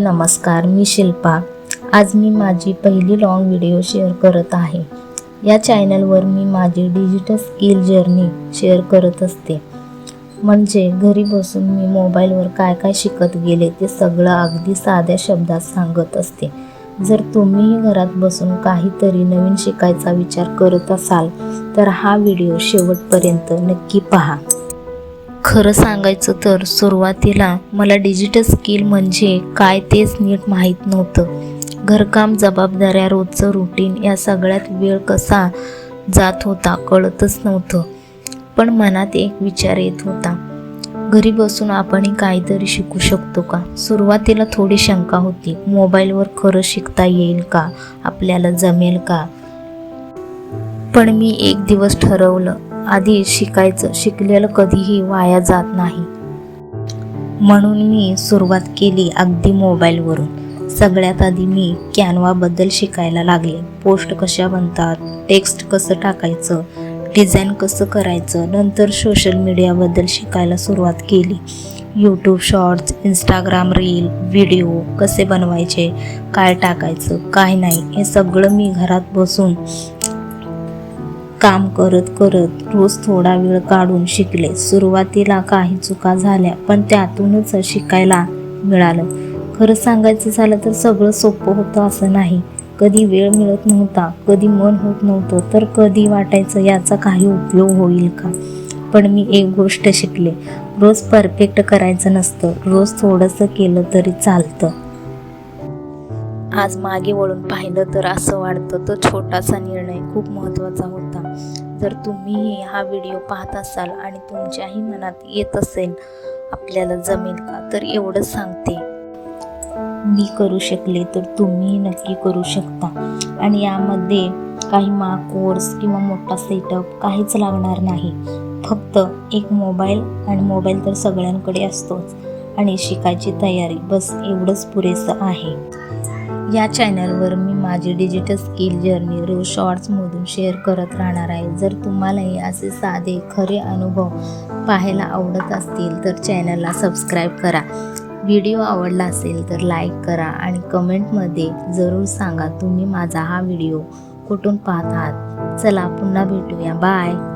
नमस्कार मी शिल्पा. आज मी माझी पहिली लाँग व्हिडिओ शेअर करत आहे. या चॅनलवर मी माझी डिजिटल स्किल जर्नी शेअर करत असते. म्हणजे घरी बसून मी मोबाईलवर काय काय शिकत गेले ते सगळं अगदी साध्या शब्दात सांगत असते. जर तुम्हीही घरात बसून काहीतरी नवीन शिकायचा विचार करत असाल तर हा व्हिडिओ शेवटपर्यंत नक्की पहा. खरं सांगायचं तर सुरुवातीला मला डिजिटल स्किल म्हणजे काय तेच नीट माहीत नव्हतं. घरकाम जबाबदाऱ्या रोजचं रुटीन या सगळ्यात वेळ कसा जात होता कळतच नव्हतं. पण मनात एक विचार येत होता. घरी बसून आपणही काहीतरी शिकू शकतो का? सुरुवातीला थोडी शंका होती. मोबाईलवर खरं शिकता येईल का? आपल्याला जमेल का? पण मी एक दिवस ठरवलं. आधी शिकायचं शिकलेलं कधीही वाया जात नाही. म्हणून मी सुरुवात केली अगदी मोबाईलवरून. सगळ्यात आधी मी कॅनवाबद्दल शिकायला लागले. पोस्ट कशा बनतात टेक्स्ट कसं टाकायचं डिझाईन कसं करायचं नंतर सोशल मीडियाबद्दल शिकायला सुरुवात केली. YouTube shorts Instagram reel video कसे बनवायचे काय टाकायचं काय नाही हे सगळं मी घरात बसून काम करत करत रोज थोडा वेळ काढून शिकले. सुरुवातीला काही चुका झाल्या पण त्यातूनच शिकायला मिळालं. खरं सांगायचं झालं तर सगळं सोपं होतं असं नाही. कधी वेळ मिळत नव्हता कधी मन होत नव्हतं तर कधी वाटायचं याचा काही उपयोग होईल का? पण मी एक गोष्ट शिकले. रोज परफेक्ट करायचं नसतं रोज थोडंसं केलं तरी चालतं. आज मागे वळून पाहिलं तर असं वाटतं तो छोटासा निर्णय खूप महत्त्वाचा होता. जर तुम्ही हा व्हिडिओ पाहत असाल आणि तुमच्याही मनात येत असेल आपल्याला जमेल का तर एवढंच सांगते. मी करू शकले तर तुम्ही नक्की करू शकता. आणि यामध्ये काही मा कोर्स किंवा मोठा सेटअप काहीच लागणार नाही. फक्त एक मोबाईल आणि मोबाईल तर सगळ्यांकडे असतोच. आणि शिकायची तयारी बस एवढंच पुरेसं आहे. या चॅनलवर मी माझी डिजिटल स्किल जर्नी रोज शॉर्ट्समधून शेअर करत राहणार आहे. जर तुम्हालाही असे साधे खरे अनुभव पाहायला आवडत असतील तर चॅनलला सबस्क्राईब करा. व्हिडिओ आवडला असेल तर लाईक करा आणि कमेंटमध्ये जरूर सांगा तुम्ही माझा हा व्हिडिओ कुठून पाहत आहात. चला पुन्हा भेटूया. बाय